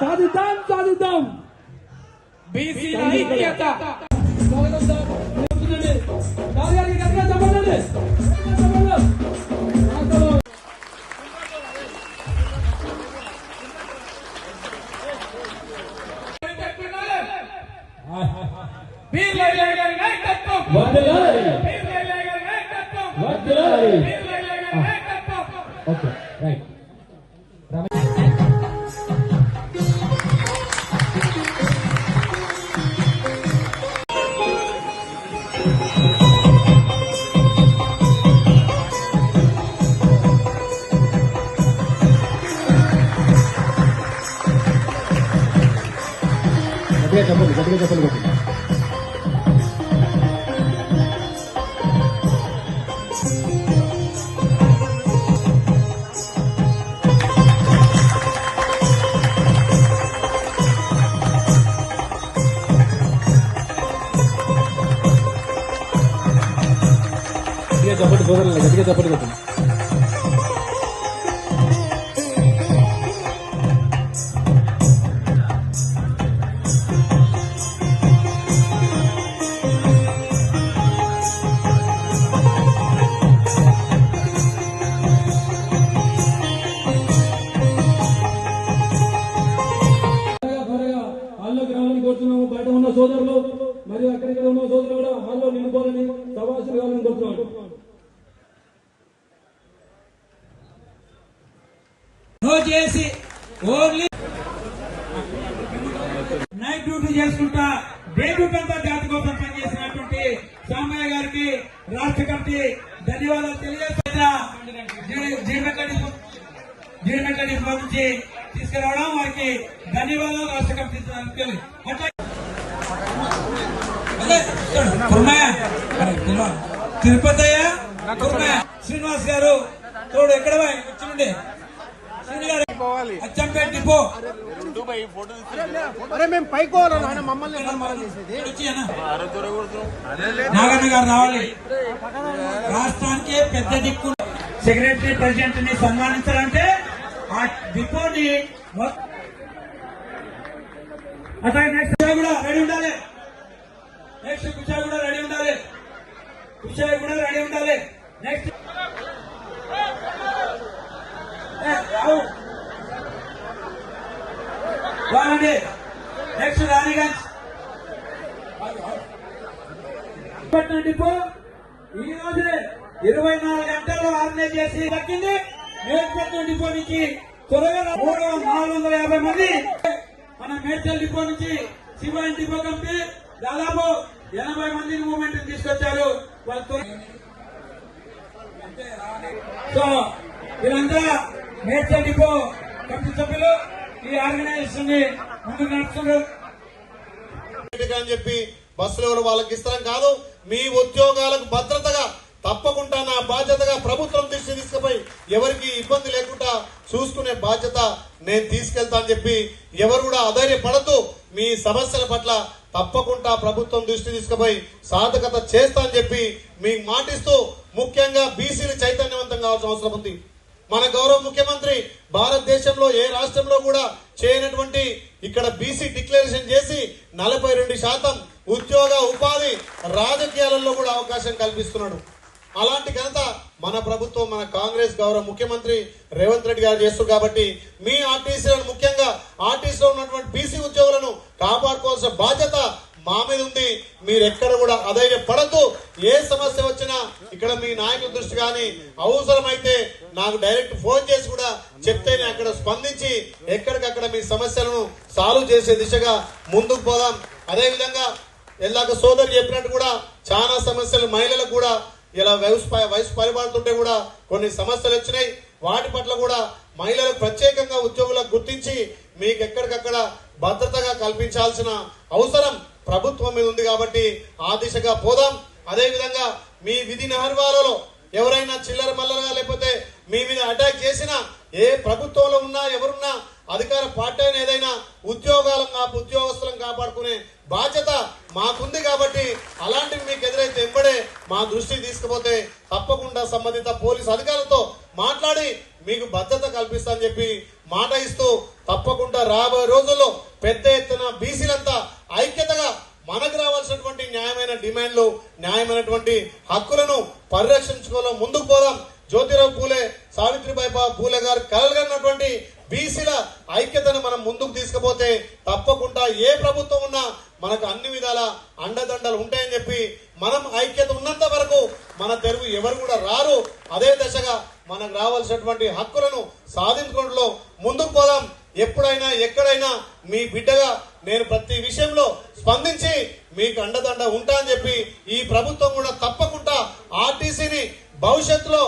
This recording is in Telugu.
సాధిద్దాం సాధిద్దాం బీసీ ఐక్యత స్వాగతం సార్. కూర్చోండి. గట్టిగా చెప్పండి గట్టిగా చెప్పండి గట్టి గట్టిగా చెప్పండి సోదరులు గట్టిగా చెప్పండి గట్టి అక్కడిక్కడ ఉన్న సోదరులు కూడా హాల్లో నిండుకోవాలని సవాసులు కావాలని కోరుతున్నాడు చేసి ఓన్లీ నైట్ డ్యూటీ చేసుకుంటా డే డ్యూటీ అంతా జాతి కోసం పనిచేసినటువంటి సామయ్య గారికి రాష్ట్ర కమిటీ ధన్యవాదాలు తెలియజేస్తా. జీడిమెట్ల జీడిమెట్ల తీసుకురావడం వారికి ధన్యవాదాలు రాష్ట్ర కమిటీ అట్లా కుర్మయ్య. తిరుపతయ్య కుర్మయ్య. శ్రీనివాస్ గారు. తోడు ఎక్కడ? వచ్చిండే. అచ్చంపేట డిపో. అరే మేము పైకోవాలి ఆయన మమ్మల్ని సన్మానం చేసేది. వచ్చి అన్న. నాగన్న గారు రావాలి. రాష్ట్రానికి పెద్ద దిక్కు. సెక్రటరీ ప్రెసిడెంట్ని సన్మానించాలంటే ఆ డిపోని అట్లాగే నెక్స్ట్ కూడా రెడీ ఉండాలి. నెక్స్ట్ కుషాయి కూడా రెడీ ఉండాలి. కుషాయి కూడా రెడీ ఉండాలి. నెక్స్ట్ రావు. బాగుంది నెక్స్ట్ రాణిగంజ్. డిపో. ఈ రోజే ఇరవై నాలుగు గంటల్లో ఆర్గనైజ్ చేసి తగ్గింది మేడ్పట్నం డిపో నుంచి త్వరగా మూడు నాలుగు వందల యాభై మంది. మన మేడ్చల్ డిపో నుంచి శివాయి డిపో కంపి దాదాపు ఎనభై మందిని మూమెంట్ తీసుకొచ్చారు. వాళ్ళతో సో వీళ్ళంతా మేడ్చల్ డిపో కమిటీ సభ్యులు ఈ ఆర్గనైజేషన్ని ముందుకు నడుస్తున్నారు అని చెప్పి బస్సులు ఎవరు వాళ్ళకి ఇస్తారని కాదు మీ ఉద్యోగాలకు భద్రతగా తప్పకుండా నా బాధ్యతగా ప్రభుత్వం దృష్టి తీసుకుపోయి ఎవరికి ఇబ్బంది లేకుండా చూసుకునే బాధ్యత నేను తీసుకెళ్తా అని చెప్పి ఎవరు కూడా అధైర్యపడద్దు. మీ సమస్యల పట్ల తప్పకుండా ప్రభుత్వం దృష్టి తీసుకుపోయి సాధకత చేస్తా అని చెప్పి మీకు మాటిస్తూ ముఖ్యంగా బీసీలు చైతన్యవంతం కావాల్సిన అవసరం ఉంది. మన గౌరవ ముఖ్యమంత్రి భారతదేశంలో ఏ రాష్ట్రంలో కూడా చేయనటువంటి ఇక్కడ బీసీ డిక్లరేషన్ చేసి నలభై రెండు శాతం ఉద్యోగ ఉపాధి రాజకీయాలలో కూడా అవకాశం కల్పిస్తున్నాడు. అలాంటి ఘనత మన ప్రభుత్వం మన కాంగ్రెస్ గౌరవ ముఖ్యమంత్రి రేవంత్ రెడ్డి గారు చేస్తారు కాబట్టి మీ ఆర్టీసీలను ముఖ్యంగా ఆర్టీసీలో ఉన్నటువంటి బీసీ ఉద్యోగులను కాపాడుకోవాల్సిన బాధ్యత మా మీద ఉంది. మీరు ఎక్కడ కూడా అధైర్య పడద్దు ఏ సమస్య వచ్చినా ఇక్కడ మీ నాయకుల దృష్టి కానీ అవసరమైతే నాకు డైరెక్ట్ ఫోన్ చేసి కూడా చెప్తే నేను అక్కడ స్పందించి ఎక్కడికక్కడ మీ సమస్యలను సాల్వ్ చేసే దిశగా ముందుకు పోదాం. అదేవిధంగా ఎల్లాక సోదరు చెప్పినట్టు కూడా చాలా సమస్యలు మహిళలకు కూడా ఇలా వయసు ప- వయసు పరిపాలుతుంటే కూడా కొన్ని సమస్యలు వచ్చినాయి. వాటి పట్ల కూడా మహిళలకు ప్రత్యేకంగా ఉద్యోగులకు గుర్తించి మీకు ఎక్కడికక్కడ భద్రతగా కల్పించాల్సిన అవసరం ప్రభుత్వం మీద ఉంది కాబట్టి ఆ దిశగా పోదాం. అదే విధంగా మీ విధి నహర్వాలలో ఎవరైనా చిల్లర మల్లరగా లేకపోతే మీ మీద అటాక్ చేసినా ఏ ప్రభుత్వంలో ఉన్నా ఎవరున్నా అధికార పార్టీ అయినా ఏదైనా ఉద్యోగాలను కాపు ఉద్యోగస్తులను కాపాడుకునే బాధ్యత మాకుంది కాబట్టి అలాంటివి మీకు ఎదురైతే ఎంబడే మా దృష్టికి తీసుకుపోతే తప్పకుండా చెప్పి మాట ఇస్తూ తప్పకుండా రాబోయే రోజుల్లో పెద్ద ఎత్తున బీసీలంతా ఐక్యతగా మనకు రావాల్సినటువంటి న్యాయమైన డిమాండ్లు న్యాయమైనటువంటి హక్కులను పరిరక్షించుకోవడం ముందుకు పోదాం. జ్యోతిరావు పూలే సావిత్రిబాయి పూలే గారు కలగన్నటువంటి బీసీల ఐక్యతను మనం ముందుకు తీసుకుపోతే తప్పకుండా ఏ ప్రభుత్వం ఉన్నా మనకు అన్ని విధాల అండదండలు ఉంటాయని చెప్పి మనం ఐక్యత ఉన్నంత వరకు మన తెలుగు ఎవరు కూడా రారు. అదే దశగా మనకు రావాల్సినటువంటి హక్కులను సాధించుకోవడంలో ముందుకు పోదాం. ఎప్పుడైనా ఎక్కడైనా మీ బిడ్డగా నేను ప్రతి విషయంలో స్పందించి మీకు అండదండ ఉంటా అని చెప్పి ఈ ప్రభుత్వం కూడా తప్పకుండా ఆర్టీసీని భవిష్యత్తులో